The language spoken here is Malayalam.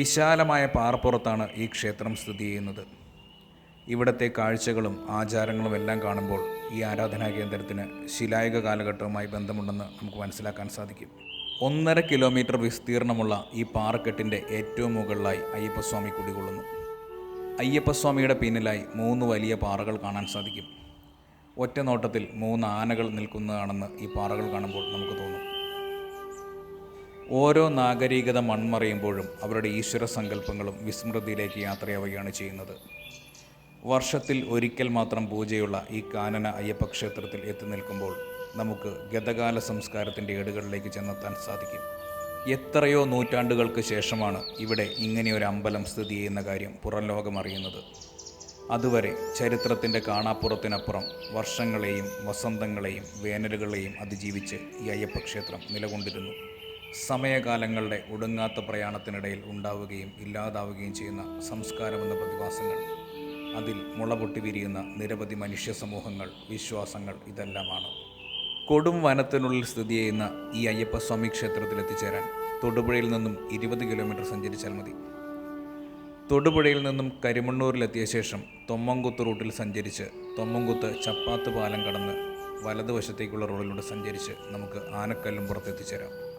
വിശാലമായ പാറപ്പുറത്താണ് ഈ ക്ഷേത്രം സ്ഥിതി ചെയ്യുന്നത്. ഇവിടത്തെ കാഴ്ചകളും ആചാരങ്ങളും എല്ലാം കാണുമ്പോൾ ഈ ആരാധനാ കേന്ദ്രത്തിന് ശിലായുഗ കാലഘട്ടവുമായി ബന്ധമുണ്ടെന്ന് നമുക്ക് മനസ്സിലാക്കാൻ സാധിക്കും. ഒന്നര കിലോമീറ്റർ വിസ്തീർണമുള്ള ഈ പാറക്കെട്ടിന്റെ ഏറ്റവും മുകളിലായി അയ്യപ്പസ്വാമി കുടികൊള്ളുന്നു. അയ്യപ്പസ്വാമിയുടെ പിന്നിലായി മൂന്ന് വലിയ പാറകൾ കാണാൻ സാധിക്കും. ഒറ്റ നോട്ടത്തിൽ മൂന്ന് ആനകൾ നിൽക്കുന്നതാണെന്ന് ഈ പാറകൾ കാണുമ്പോൾ നമുക്ക് തോന്നും. ഓരോ നാഗരികത മൺമറയുമ്പോഴും അവരുടെ ഈശ്വര സങ്കല്പങ്ങളും വിസ്മൃതിയിലേക്ക് യാത്രയാവുകയാണ് ചെയ്യുന്നത്. വർഷത്തിൽ ഒരിക്കൽ മാത്രം പൂജയുള്ള ഈ കാനന അയ്യപ്പ ക്ഷേത്രത്തിൽ എത്തി നിൽക്കുമ്പോൾ നമുക്ക് ഗതകാല സംസ്കാരത്തിന്റെ ഏടുകളിലേക്ക് ചെന്നെത്താൻ സാധിക്കും. എത്രയോ നൂറ്റാണ്ടുകൾക്ക് ശേഷമാണ് ഇവിടെ ഇങ്ങനെയൊരു അമ്പലം സ്ഥിതി ചെയ്യുന്ന കാര്യം പുറം ലോകം അറിയുന്നത്. അതുവരെ ചരിത്രത്തിന്റെ കാണാപ്പുറത്തിനപ്പുറം വർഷങ്ങളെയും വസന്തങ്ങളെയും വേനലുകളെയും അതിജീവിച്ച് ഈ അയ്യപ്പ ക്ഷേത്രം നിലകൊണ്ടിരുന്നു. സമയകാലങ്ങളുടെ ഒടുങ്ങാത്ത പ്രയാണത്തിനിടയിൽ ഉണ്ടാവുകയും ഇല്ലാതാവുകയും ചെയ്യുന്ന സംസ്കാരമെന്ന പ്രതിഭാസങ്ങൾ അതിൽ മുളപൊട്ടി വിരിയുന്ന നിരവധി മനുഷ്യ സമൂഹങ്ങൾ വിശ്വാസങ്ങൾ ഇതെല്ലാമാണ്. കൊടും വനത്തിനുള്ളിൽ സ്ഥിതി ചെയ്യുന്ന ഈ അയ്യപ്പസ്വാമി ക്ഷേത്രത്തിൽ എത്തിച്ചേരാൻ തൊടുപുഴയിൽ നിന്നും ഇരുപത് കിലോമീറ്റർ സഞ്ചരിച്ചാൽ മതി. തൊടുപുഴയിൽ നിന്നും കരിമണ്ണൂരിലെത്തിയ ശേഷം തൊമ്മങ്കുത്ത് റൂട്ടിൽ സഞ്ചരിച്ച് തൊമ്മങ്കുത്ത് ചപ്പാത്ത് പാലം കടന്ന് വലതുവശത്തേക്കുള്ള റോഡിലൂടെ സഞ്ചരിച്ച് നമുക്ക് ആനക്കല്ലും പുറത്തെത്തിച്ചേരാം.